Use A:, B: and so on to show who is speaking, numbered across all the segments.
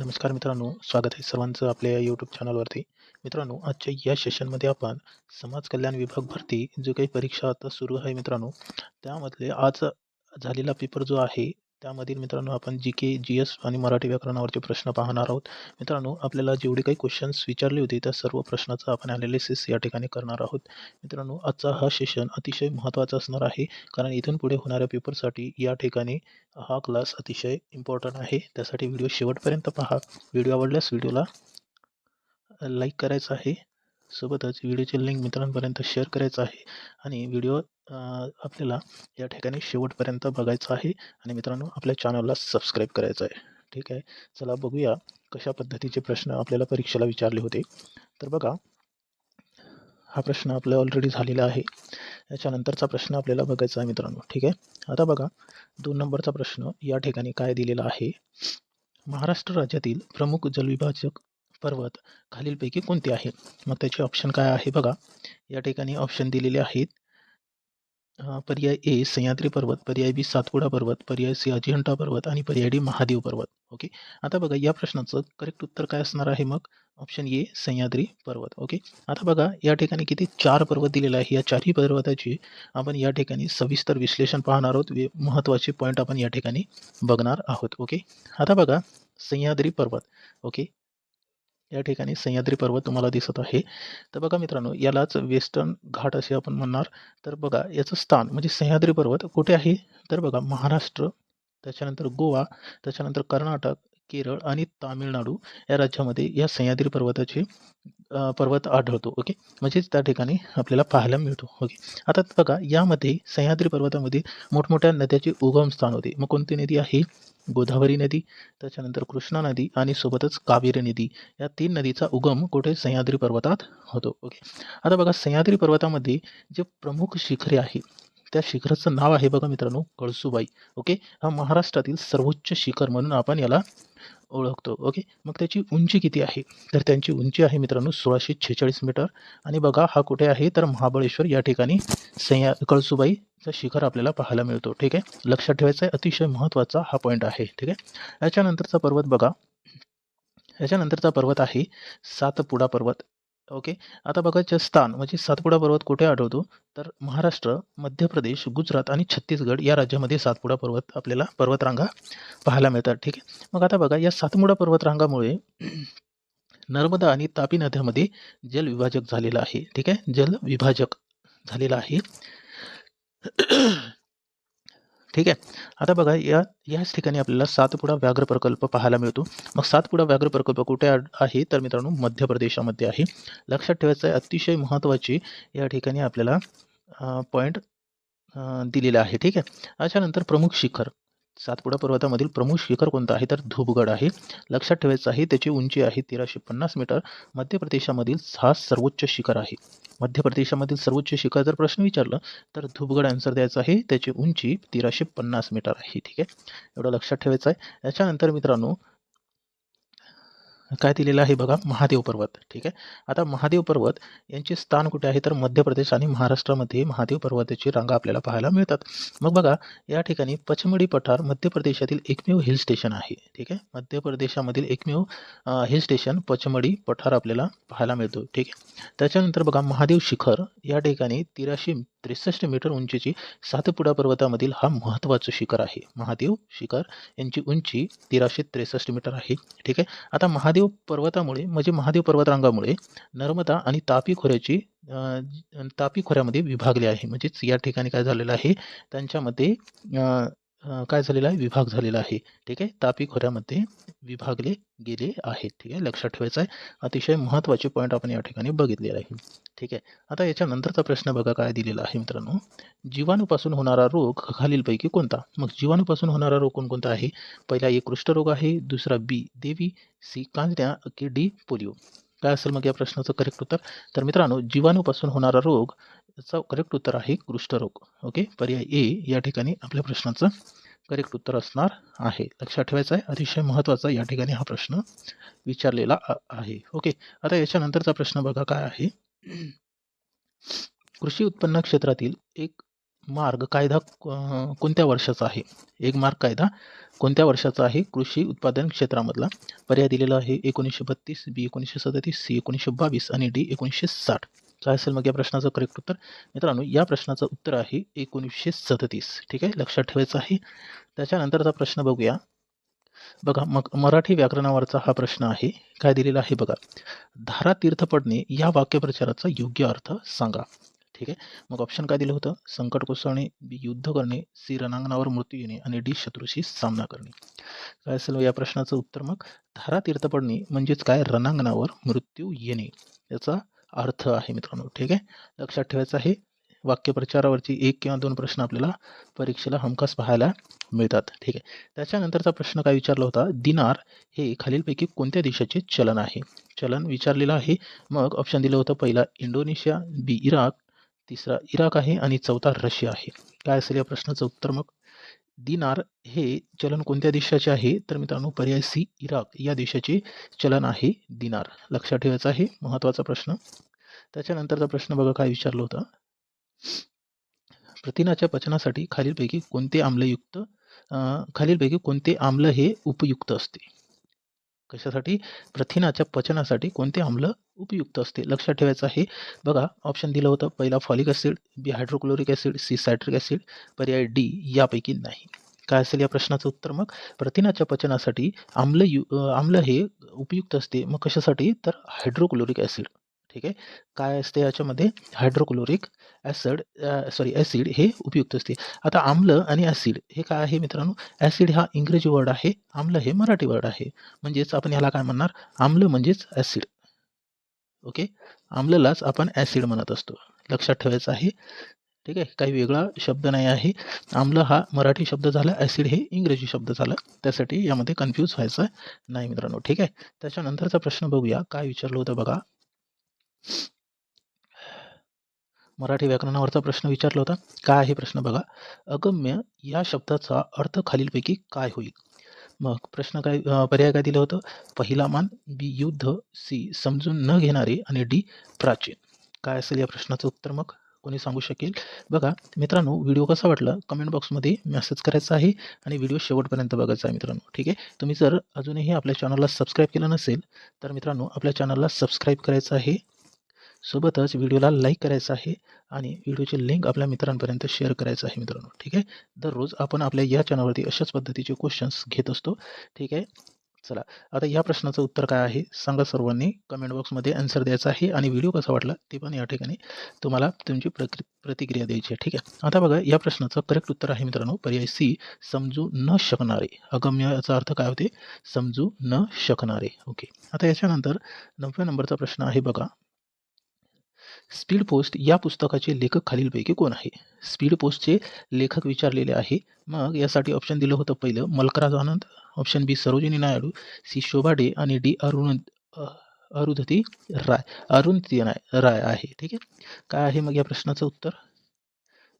A: नमस्कार मित्रांनो, स्वागत आहे सर्वांचं आपल्या यूट्यूब चॅनलवरती. मित्रांनो, आजच्या या सेशनमध्ये आपण समाज कल्याण विभाग भरती जो काही परीक्षा आता सुरू आहे मित्रांनो, त्यामधले आज झालेला पेपर जो आहे, त्यामधील मित्रांनो आपण जी-के, जी-एस आणि मराठी व्याकरणावरचे प्रश्न पाहणार आहोत. मित्रांनो, आपल्याला जेवढे काही क्वेश्चन्स विचारले होते, त्या सर्व प्रश्नाचं आपण ॲनालिसिस या ठिकाणी करणार आहोत. मित्रांनो, आजचा हा सेशन अतिशय महत्त्वाचा असणार आहे, कारण इथून पुढे होणाऱ्या पेपरसाठी या ठिकाणी हा क्लास अतिशय इम्पॉर्टंट आहे. त्यासाठी व्हिडिओ शेवटपर्यंत पहा. व्हिडिओ आवडल्यास व्हिडिओला लाईक करायचं आहे. सोबतच व्हिडिओची लिंक मित्रांपर्यंत शेअर करायचं आहे आणि व्हिडिओ आपल्याला या ठिकाणी शेवटपर्यंत बघायचा आहे आणि मित्रांनो आपल्या चॅनलला सबस्क्राईब करायचं आहे. ठीक आहे. चला बघूया कशा पद्धतीचे प्रश्न आपल्याला परीक्षेला विचारले होते. तर बघा हा प्रश्न आपला ऑलरेडी झालेला आहे. याच्यानंतरचा प्रश्न आपल्याला बघायचा आहे मित्रांनो. ठीक आहे. आता बघा दोन नंबरचा प्रश्न या ठिकाणी काय दिलेला आहे? महाराष्ट्र राज्यातील प्रमुख जलविभाजक पर्वत खालीलपैकी कोणते आहे मग त्याचे ऑप्शन काय आहे बघा. या ठिकाणी ऑप्शन दिलेले आहेत. पर्याय ए सह्याद्री पर्वत, पर्याय बी सातपुडा पर्वत, पर्याय सी अजिंठा पर्वत आणि पर्याय डी महादेव पर्वत. ओके. आता बघा या प्रश्नाचं करेक्ट उत्तर काय असणार आहे मग? ऑप्शन ए सह्याद्री पर्वत. ओके. आता बघा या ठिकाणी किती चार पर्वत दिलेले आहे. या चारही पर्वताची आपण या ठिकाणी सविस्तर विश्लेषण पाहणार आहोत. वे महत्त्वाचे पॉईंट आपण या ठिकाणी बघणार आहोत. ओके. आता बघा सह्याद्री पर्वत. ओके. या ठिकाणी सह्याद्री पर्वत तुम्हाला दिसत आहे. तर बघा मित्रांनो यालाच वेस्टर्न घाट असे आपण म्हणणार. तर बघा याचं स्थान म्हणजे सह्याद्री पर्वत कुठे आहे? तर बघा महाराष्ट्र, त्याच्यानंतर गोवा, त्याच्यानंतर कर्नाटक, केरळ आणि तामिळनाडू या राज्यामध्ये या सह्याद्री पर्वताचे पर्वत आढळतो. ओके. म्हणजेच त्या ठिकाणी आपल्याला पाहायला मिळतो. ओके. आता बघा यामध्ये सह्याद्री पर्वतामध्ये मोठमोठ्या नद्याचे उगम स्थान होते. मग कोणती नदी आहे? गोदावरी नदी, त्याच्यानंतर कृष्णा नदी आणि सोबतच कावेरी नदी या तीन नदीचा उगम कुठे? सह्याद्री पर्वतात होतो. ओके. आता बघा सह्याद्री पर्वतामध्ये जे प्रमुख शिखरे आहे, त्या शिखराचं नाव आहे बघा मित्रांनो कळसुबाई. ओके. हा महाराष्ट्रातील सर्वोच्च शिखर म्हणून आपण याला ओळखतो. ओके. मग त्याची उंची किती आहे? तर त्यांची उंची आहे मित्रांनो 1646 मीटर आणि बघा हा कुठे आहे? तर महाबळेश्वर या ठिकाणी सह्या कळसुबाईचं शिखर आपल्याला पाहायला मिळतो. ठीक आहे. लक्षात ठेवायचा आहे अतिशय महत्त्वाचा हा पॉईंट आहे. ठीक आहे. याच्यानंतरचा पर्वत बघा. याच्यानंतरचा पर्वत आहे सातपुडा पर्वत. ओके. आता बघा स्थान म्हणजे सातपुडा पर्वत कुठे आढळतो? तर महाराष्ट्र, मध्य प्रदेश, गुजरात आणि छत्तीसगड या राज्यामध्ये सातपुडा पर्वत आपल्याला पर्वतरांगा पाहायला मिळतात. ठीक आहे. मग आता बघा या सातपुडा पर्वतरांगामुळे नर्मदा आणि तापी नद्यामध्ये जलविभाजक झालेलं आहे. ठीक आहे. जलविभाजक झालेलं आहे. ठीक आहे. आता बघा या याच ठिकाणी आपल्याला सातपुडा व्याघ्र प्रकल्प पाहायला मिळतो. मग सातपुडा व्याघ्र प्रकल्प कुठे आहे? तर मित्रांनो मध्य प्रदेशामध्ये आहे. लक्षात ठेवायचं आहे अतिशय महत्त्वाची या ठिकाणी आपल्याला पॉईंट दिलेला आहे. ठीक आहे. याच्यानंतर प्रमुख शिखर. सातपुडा पर्वतामधील प्रमुख शिखर कोणतं आहे? तर धूपगड आहे. लक्षात ठेवायचं आहे त्याची उंची आहे 1350 मीटर. मध्य प्रदेशामधील हा सर्वोच्च शिखर आहे. मध्य प्रदेशामधील सर्वोच्च शिखर जर प्रश्न विचारला तर धूपगड आन्सर द्यायचा आहे. त्याची उंची 1350 मीटर आहे. ठीक आहे. एवढं लक्षात ठेवायचं आहे. याच्यानंतर मित्रांनो काय दिलेलं आहे बघा महादेव पर्वत. ठीक आहे. आता महादेव पर्वत यांचे स्थान कुठे आहे? तर मध्य प्रदेश आणि महाराष्ट्रामध्ये महादेव पर्वताची रांगा आपल्याला पाहायला मिळतात. मग बघा या ठिकाणी पचमढी पठार मध्य प्रदेशातील एकमेव हिल स्टेशन आहे. ठीक आहे. मध्य प्रदेशामधील एकमेव हिल स्टेशन पचमढी पठार आपल्याला पाहायला मिळतो. ठीक आहे. त्याच्यानंतर बघा महादेव शिखर या ठिकाणी 1363 मीटर उंचीची सातपुडा पर्वतामधील हा महत्त्वाचं शिखर आहे. महादेव शिखर यांची उंची 1363 मीटर आहे. ठीक आहे. आता महादेव पर्वतामुळे म्हणजे महादेव पर्वतरांगामुळे नर्मदा आणि तापी खोऱ्याची तापी खोऱ्यामध्ये विभागले आहे. म्हणजेच या ठिकाणी काय झालेलं आहे त्यांच्यामध्ये काय झालेलं आहे? विभाग झालेला आहे. ठीक आहे. तापी खोऱ्यामध्ये विभागले गेले आहेत. ठीक आहे. लक्षात ठेवायचं आहे. अतिशय महत्त्वाचे पॉईंट आपण या ठिकाणी बघितलेले आहे. ठीक आहे. आता याच्यानंतरचा प्रश्न बघा काय दिलेला आहे मित्रांनो. जीवाणूपासून होणारा रोग खालीलपैकी कोणता? मग जीवाणूपासून होणारा रोग कोणकोणता आहे? पहिला एक कुष्ठरोग आहे, दुसरा बी देवी, सी कांजण्या की डी पोलिओ. काय असेल मग या प्रश्नाचं करेक्ट उत्तर? तर मित्रांनो जीवाणूपासून होणारा रोग याचं करेक्ट उत्तर आहे कुष्ठरोग. ओके. पर्याय ए या ठिकाणी आपल्या प्रश्नाचं करेक्ट उत्तर असणार आहे. लक्षात ठेवायचं आहे. अतिशय महत्त्वाचा या ठिकाणी हा प्रश्न विचारलेला आहे. ओके. आता याच्यानंतरचा प्रश्न बघा काय आहे? कृषी उत्पन्न क्षेत्रातील एक मार्ग कायदा कोणत्या वर्षाचा आहे एक मार्ग कायदा कोणत्या वर्षाचा आहे कृषी उत्पादन क्षेत्रामधला पर्याय दिलेला आहे एकोणीसशे बत्तीस बी एकोणीसशे सदतीस सी एकोणीसशे बावीस आणि डी एकोणीसशे साठ काय असेल मग या प्रश्नाचं करेक्ट उत्तर? मित्रांनो या प्रश्नाचं उत्तर आहे एकोणीसशे सदतीस. ठीक आहे? लक्षात ठेवायचं आहे. त्याच्यानंतरचा प्रश्न बघूया. बघा मग मराठी व्याकरणावरचा हा प्रश्न आहे. काय दिलेला आहे बघा. धारा तीर्थ पडणे या वाक्यप्रचाराचा योग्य अर्थ सांगा. ठीक आहे? मग ऑप्शन काय दिलं होतं? संकट कोसळणे बी युद्ध करणे सी रणांगणावर मृत्यू येणे आणि डी शत्रूशी सामना करणे. काय असेल या प्रश्नाचं उत्तर मग? धारा तीर्थ पडणे म्हणजेच काय? रणांगणावर मृत्यू येणे. याचा अर्थ आहे मित्रांनो ठीक आहे? लक्षात ठेवायचं आहे वाक्यप्रचारावरची एक किंवा दोन प्रश्न आपल्याला परीक्षेला हमखास पाहायला मिळतात ठीक आहे? त्याच्यानंतरचा प्रश्न काय विचारला होता? दिनार हे खालीलपैकी कोणत्या देशाचे चलन आहे? चलन विचारलेलं आहे मग ऑप्शन दिलं होतं पहिला इंडोनेशिया बी इराक तिसरा इराक आहे आणि चौथा रशिया आहे. काय असेल या प्रश्नाचं उत्तर मग? दिनार हे चलन कोणत्या देशाचे आहे? तर मित्रांनो पर्याय सी इराक या देशाचे चलन आहे दिनार. लक्षात ठेवायचं आहे महत्त्वाचा प्रश्न. त्याच्यानंतरचा प्रश्न बघा काय विचारलं होता? प्रथिनाच्या पचनासाठी खालीलपैकी कोणते आम्लयुक्त खालीलपैकी कोणते आम्ल हे उपयुक्त असते? कशासाठी? प्रथिनाच्या पचनासाठी कोणते आम्ल उपयुक्त असते? लक्षात ठेवायचं आहे. बघा ऑप्शन दिलं होतं. पहिला folic acid B hydrochloric acid C citric acid पर्याय डी यापैकी नाही. काय असेल या प्रश्नाचं उत्तर मग? प्रथिनाच्या पचनासाठी आम्ल यु आम्ल हे उपयुक्त असते. मग कशासाठी? तर हायड्रोक्लोरिक ॲसिड ठीक आहे? काय असते याच्यामध्ये? हायड्रोक्लोरिक ॲसिड सॉरी ॲसिड हे उपयुक्त असते. आता आम्ल आणि ॲसिड हे काय आहे मित्रांनो? ॲसिड हा इंग्रजी वर्ड आहे. आम्ल हे मराठी वर्ड आहे. म्हणजेच आपण याला काय म्हणणार? आम्ल म्हणजेच ॲसिड ओके आम्ललाच आपण ॲसिड म्हणत असतो. लक्षात ठेवायचं आहे. ठीक आहे? काही वेगळा शब्द नाही आहे. आम्ल हा मराठी शब्द झाला. ॲसिड हे इंग्रजी शब्द झाला. त्यासाठी यामध्ये कन्फ्यूज व्हायचं नाही मित्रांनो. ठीक आहे? त्याच्यानंतरचा प्रश्न बघूया. काय विचारलं होतं बघा? मराठी व्याकरणावरचा प्रश्न विचारला होता. काय आहे प्रश्न बघा. अगम्य या शब्दाचा अर्थ खालीलपैकी काय होईल? मग प्रश्न काय पर्याय काय दिलं होतं? पहिला मान बी युद्ध सी समजून न घेणारे आणि डी प्राचीन. काय असेल या प्रश्नाचं उत्तर मग? कोणी सांगू शकेल? बघा मित्रांनो व्हिडिओ कसा वाटला? कमेंट बॉक्समध्ये मेसेज करायचा आहे आणि व्हिडिओ शेवटपर्यंत बघायचा आहे मित्रांनो ठीक आहे? तुम्ही जर अजूनही आपल्या चॅनलला सबस्क्राईब केलं नसेल तर मित्रांनो आपल्या चॅनलला सबस्क्राईब करायचं आहे. सोबतच व्हिडिओला लाईक करायचं आहे आणि व्हिडिओची लिंक आपल्या मित्रांपर्यंत शेअर करायचं आहे मित्रांनो ठीक आहे? दररोज आपण आपल्या या चॅनलवरती अशाच पद्धतीचे क्वेश्चन्स घेत असतो ठीक आहे? चला आता या प्रश्नाचं उत्तर काय आहे? सांगा सर्वांनी कमेंट बॉक्समध्ये आन्सर द्यायचा आहे आणि व्हिडिओ कसा वाटला ते पण या ठिकाणी तुम्हाला तुमची प्रक्रि प्रतिक्रिया द्यायची आहे ठीक आहे? आता बघा या प्रश्नाचं करेक्ट उत्तर आहे मित्रांनो पर्याय सी समजू न शकणारे. अगम्य याचा अर्थ काय होते? समजू न शकणारे. ओके आता याच्यानंतर नवव्या नंबरचा प्रश्न आहे बघा. स्पीड पोस्ट या पुस्तकाचे लेखक खालीलपैकी कोण आहे? स्पीड पोस्टचे लेखक विचारलेले आहे. मग यासाठी ऑप्शन दिलं होतं पहिलं Mulkraj Anand. Option B Sarojini Naidu. C Shobha De आणि डी अरुण अरुंधती राय अरुंधती नाय राय आहे. ठीक आहे? काय आहे मग या प्रश्नाचं उत्तर?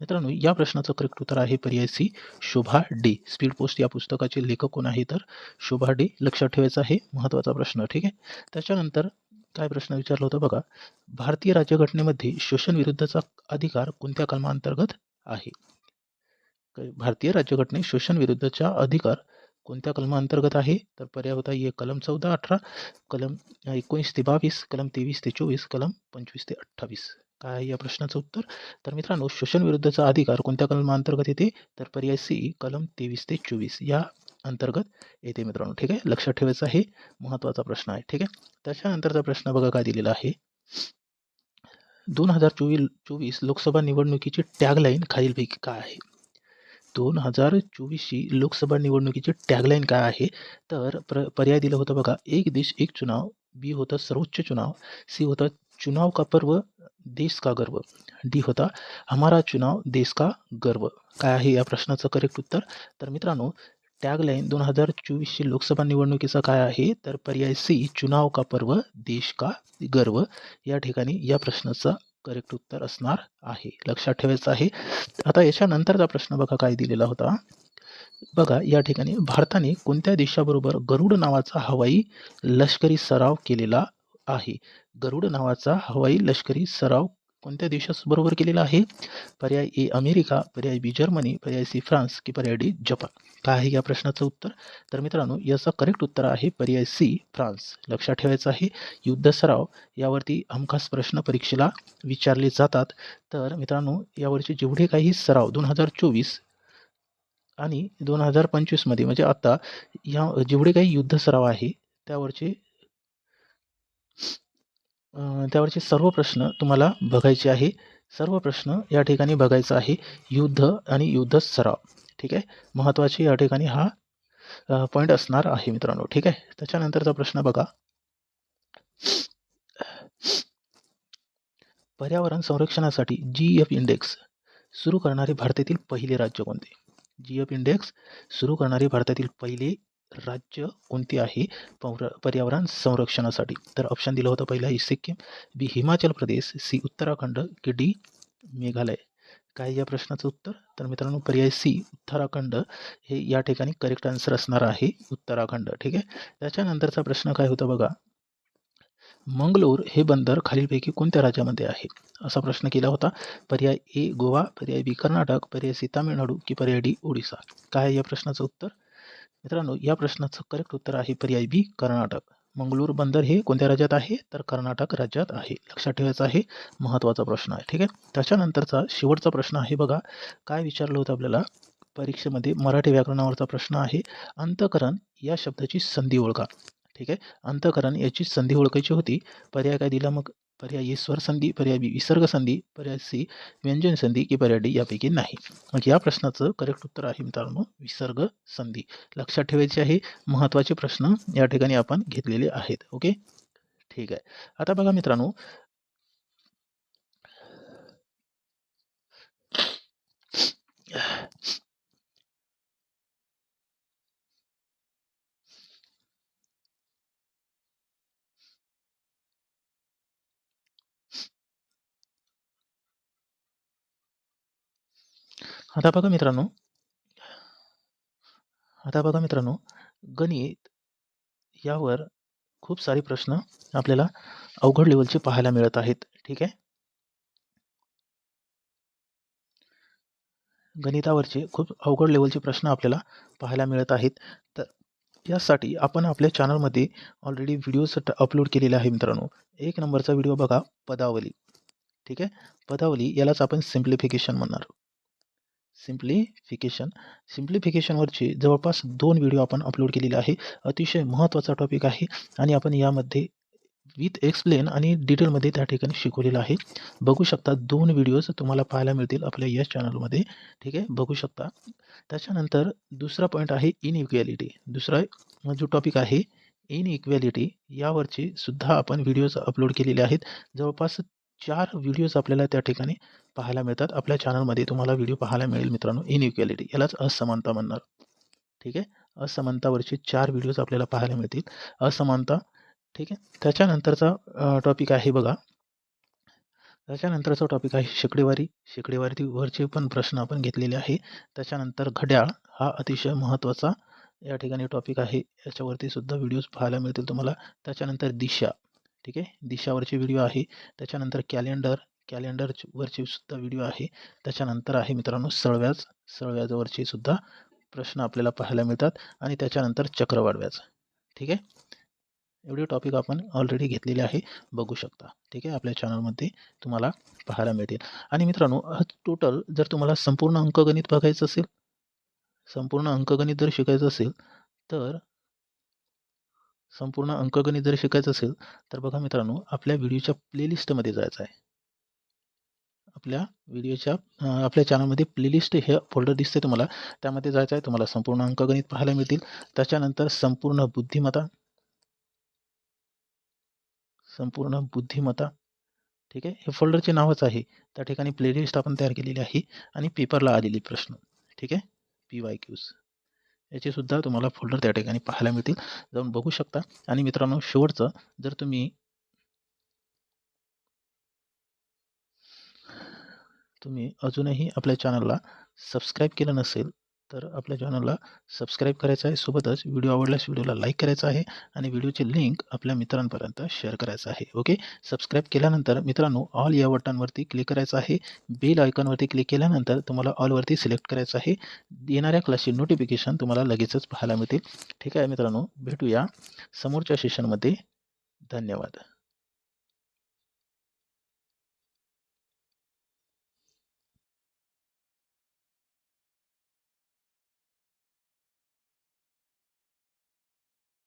A: मित्रांनो या प्रश्नाचं करेक्ट उत्तर आहे पर्याय C Shobha De. Speed post या पुस्तकाचे लेखक कोण आहे तर? शोभा डे लक्षात ठेवायचा आहे. महत्त्वाचा प्रश्न. ठीक आहे? त्याच्यानंतर काय प्रश्न विचारला होता बघा. भारतीय राज्यघटनेमध्ये शोषण विरुद्धचा अधिकार कोणत्या कलमांतर्गत आहे? भारतीय राज्यघटनेत शोषण विरुद्धचा अधिकार कोणत्या कलमांतर्गत आहे? तर पर्याय होता ये कलम चौदा अठरा कलम एकोणीस ते बावीस कलम तेवीस ते चोवीस कलम पंचवीस ते अठ्ठावीस. काय आहे या प्रश्नाचं उत्तर? तर मित्रांनो शोषण विरुद्धचा अधिकार कोणत्या कलमांतर्गत येते? तर पर्याय सी कलम तेवीस ते चोवीस. या अंतर्गत येते मित्रांनो. ठीक आहे? लक्षात ठेवायचं हे महत्त्वाचा प्रश्न आहे. ठीक आहे? त्याच्यानंतरचा प्रश्न बघा काय दिलेला आहे. दोन हजार चोवीस चोवीस लोकसभा निवडणुकीची टॅगलाईन खालीलपैकी काय आहे? दोन हजार चोवीसची लोकसभा निवडणुकीची टॅगलाईन काय आहे? तर प्र पर्याय दिलं होतं बघा. एक देश एक चुनाव. बी होतं सर्वोच्च चुनाव. सी होतं चुनाव का पर्व देश का गर्व. डी होता हमारा चुनाव देश का गर्व. काय आहे या प्रश्नाचं करेक्ट उत्तर? तर मित्रांनो टॅगलाईन दोन हजार चोवीसची लोकसभा निवडणुकीचा काय आहे? तर पर्याय सी चुनाव का पर्व देश का गर्व? या ठिकाणी या प्रश्नाचं करेक्ट उत्तर असणार आहे. लक्षात ठेवायचं आहे. आता याच्यानंतरचा प्रश्न बघा काय दिलेला होता. बघा या ठिकाणी भारताने कोणत्या देशाबरोबर गरुड नावाचा हवाई लष्करी सराव केलेला आहे? गरुड नावाचा हवाई लष्करी सराव कोणत्या देशाबरोबर केलेला आहे? पर्याय ए अमेरिका पर्याय बी जर्मनी पर्याय सी फ्रान्स की पर्याय डी जपान. काय आहे या प्रश्नाचं उत्तर? तर मित्रांनो याचं करेक्ट उत्तर आहे पर्याय सी फ्रान्स. लक्षात ठेवायचं आहे युद्ध सराव यावरती हमखास प्रश्न परीक्षेला विचारले जातात. तर मित्रांनो यावरचे जेवढे काही सराव दोन हजार चोवीस आणि दोन हजार पंचवीसमध्ये म्हणजे आता या जेवढे काही युद्ध सराव आहे त्यावरचे त्यावरचे सर्व प्रश्न तुम्हाला बघायचे आहे. सर्व प्रश्न या ठिकाणी बघायचा आहे. युद्ध आणि युद्ध सराव. ठीक आहे? महत्त्वाचे या ठिकाणी हा पॉईंट असणार आहे मित्रांनो. ठीक आहे? त्याच्यानंतरचा प्रश्न बघा. पर्यावरण संरक्षणासाठी जी एफ इंडेक्स सुरू करणारे भारतातील पहिले राज्य कोणते? जी एफ इंडेक्स सुरू करणारे भारतातील पहिले राज्य कोणते आहे? पौर पर्यावरण संरक्षणासाठी. तर ऑप्शन दिलं होतं पहिला सिक्कीम. बी हिमाचल प्रदेश. सी उत्तराखंड. की डी मेघालय. काय या प्रश्नाचं उत्तर? तर मित्रांनो पर्याय सी उत्तराखंड. हे या ठिकाणी करेक्ट आन्सर असणार आहे उत्तराखंड. ठीक आहे? त्याच्यानंतरचा प्रश्न काय होता बघा? मंगलोर हे बंदर खालीलपैकी कोणत्या राज्यामध्ये आहे? असा प्रश्न केला होता. पर्याय ए गोवा. पर्याय बी कर्नाटक. पर्याय सी तामिळनाडू. की पर्याय डी ओडिसा. काय या प्रश्नाचं उत्तर? मित्रांनो या प्रश्नाचं करेक्ट उत्तर आहे पर्याय बी कर्नाटक. मंगळूर बंदर हे कोणत्या राज्यात आहे? तर कर्नाटक राज्यात आहे. लक्षात ठेवायचं आहे महत्त्वाचा प्रश्न आहे. ठीक आहे? त्याच्यानंतरचा शेवटचा प्रश्न आहे बघा. काय विचारलं होतं आपल्याला? परीक्षेमध्ये मराठी व्याकरणावरचा प्रश्न आहे. अंतकरण या शब्दाची संधी ओळखा. ठीक आहे? अंतकरण याची संधी ओळखायची होती. पर्याय काय दिला मग? पर्यायी स्वर संधी पर्याय बी विसर्ग संधी पर्याय सी व्यंजन संधी की पर्याय डी यापैकी नाही. मग या प्रश्नाचं करेक्ट उत्तर आहे मित्रांनो विसर्ग संधी. लक्षात ठेवायचे आहे महत्त्वाचे प्रश्न या ठिकाणी आपण घेतलेले आहेत. ओके? ठीक आहे. आता बघा मित्रांनो आता बघा मित्रांनो. आता बघा मित्रांनो गणित यावर खूप सारे प्रश्न आपल्याला अवघड लेवलचे पाहायला मिळत आहेत. ठीक आहे? गणितावरचे खूप अवघड लेवलचे प्रश्न आपल्याला पाहायला मिळत आहेत. तर यासाठी आपण आपल्या चॅनलमध्ये ऑलरेडी व्हिडिओज अपलोड केलेले आहे मित्रांनो. एक नंबरचा व्हिडिओ बघा पदावली. ठीक आहे? पदावली यालाच आपण सिम्प्लिफिकेशन म्हणणार. सिम्प्लिफिकेशन सिम्प्लिफिकेशनवरचे जवळपास दोन व्हिडिओ आपण अपलोड केलेले आहे. अतिशय महत्त्वाचा टॉपिक आहे आणि आपण यामध्ये विथ एक्सप्लेन आणि डिटेलमध्ये त्या ठिकाणी शिकवलेलं आहे. बघू शकता दोन व्हिडिओज तुम्हाला पाहायला मिळतील आपल्या या चॅनलमध्ये ठीक आहे? बघू शकता. त्याच्यानंतर दुसरा पॉईंट आहे इनइक्वॅलिटी दुसरा जो टॉपिक आहे इन इक्वॅलिटी यावरचे सुद्धा आपण व्हिडिओज अपलोड केलेले आहेत. जवळपास चार व्हिडिओज आपल्याला त्या ठिकाणी पाहायला मिळतात. आपल्या चॅनलमध्ये तुम्हाला व्हिडिओ पाहायला मिळेल मित्रांनो. इनइक्वॅलिटी यालाच असमानता म्हणणार. ठीक आहे? असमानतावरचे चार व्हिडिओज आपल्याला पाहायला मिळतील. असमानता ठीक आहे? त्याच्यानंतरचा टॉपिक आहे बघा. त्याच्यानंतरचा टॉपिक आहे शेकडेवारी. शेकडेवारीवरचे पण प्रश्न आपण घेतलेले आहे. त्याच्यानंतर घड्याळ हा अतिशय महत्त्वाचा या ठिकाणी टॉपिक आहे. याच्यावरती सुद्धा व्हिडिओज पाहायला मिळतील तुम्हाला. त्याच्यानंतर दिशा. ठीक आहे? दिशावरचे व्हिडिओ आहे. त्याच्यानंतर कॅलेंडर कॅलेंडरवरचे सुद्धा व्हिडिओ आहे. त्याच्यानंतर आहे मित्रांनो सळव्याज. सळव्याजवरचे सुद्धा प्रश्न आपल्याला पाहायला मिळतात. आणि त्याच्यानंतर चक्रवाढ ठीक आहे? एवढे टॉपिक आपण ऑलरेडी घेतलेले आहे. बघू शकता. ठीक आहे? आपल्या चॅनलमध्ये तुम्हाला पाहायला मिळतील. आणि मित्रांनो टोटल जर तुम्हाला संपूर्ण अंकगणित बघायचं असेल संपूर्ण अंकगणित जर शिकायचं असेल तर संपूर्ण अंकगणित जर शिकायचं असेल तर बघा मित्रांनो आपल्या व्हिडिओच्या प्लेलिस्टमध्ये जायचं आहे. आपल्या व्हिडिओच्या आपल्या चॅनलमध्ये प्लेलिस्ट हे फोल्डर दिसते तुम्हाला. त्यामध्ये जायचं आहे तुम्हाला संपूर्ण अंकगणित पाहायला मिळतील. त्याच्यानंतर संपूर्ण बुद्धिमत्ता. संपूर्ण बुद्धिमत्ता. ठीक आहे? हे फोल्डरचे नावच आहे. त्या ठिकाणी प्लेलिस्ट आपण तयार केलेली आहे आणि पेपरला आलेले प्रश्न. ठीक आहे? पी वाय क्यूज याचे सुद्धा तुम्हाला फोल्डर त्या ठिकाणी पाहायला मिळतील. जाऊन बघू शकता. आणि मित्रांनो शेवटचं जर तुम्ही तुम्ही अजूनही आपल्या चॅनलला सबस्क्राईब केलं नसेल तर आपल्या चॅनलला सबस्क्राईब करायचं आहे सोबतच व्हिडिओ आवडल्यास व्हिडिओला लाईक करायचा आहे आणि व्हिडिओची लिंक आपल्या मित्रांपर्यंत शेअर करायचं आहे. ओके? सबस्क्राईब केल्यानंतर मित्रांनो ऑल या बटनवरती क्लिक करायचं आहे. बेल आयकॉनवरती क्लिक केल्यानंतर तुम्हाला ऑलवरती सिलेक्ट करायचं आहे. येणाऱ्या क्लासची नोटिफिकेशन तुम्हाला लगेचच पाहायला मिळतील. ठीक आहे मित्रांनो भेटूया समोरच्या सेशनमध्ये धन्यवाद.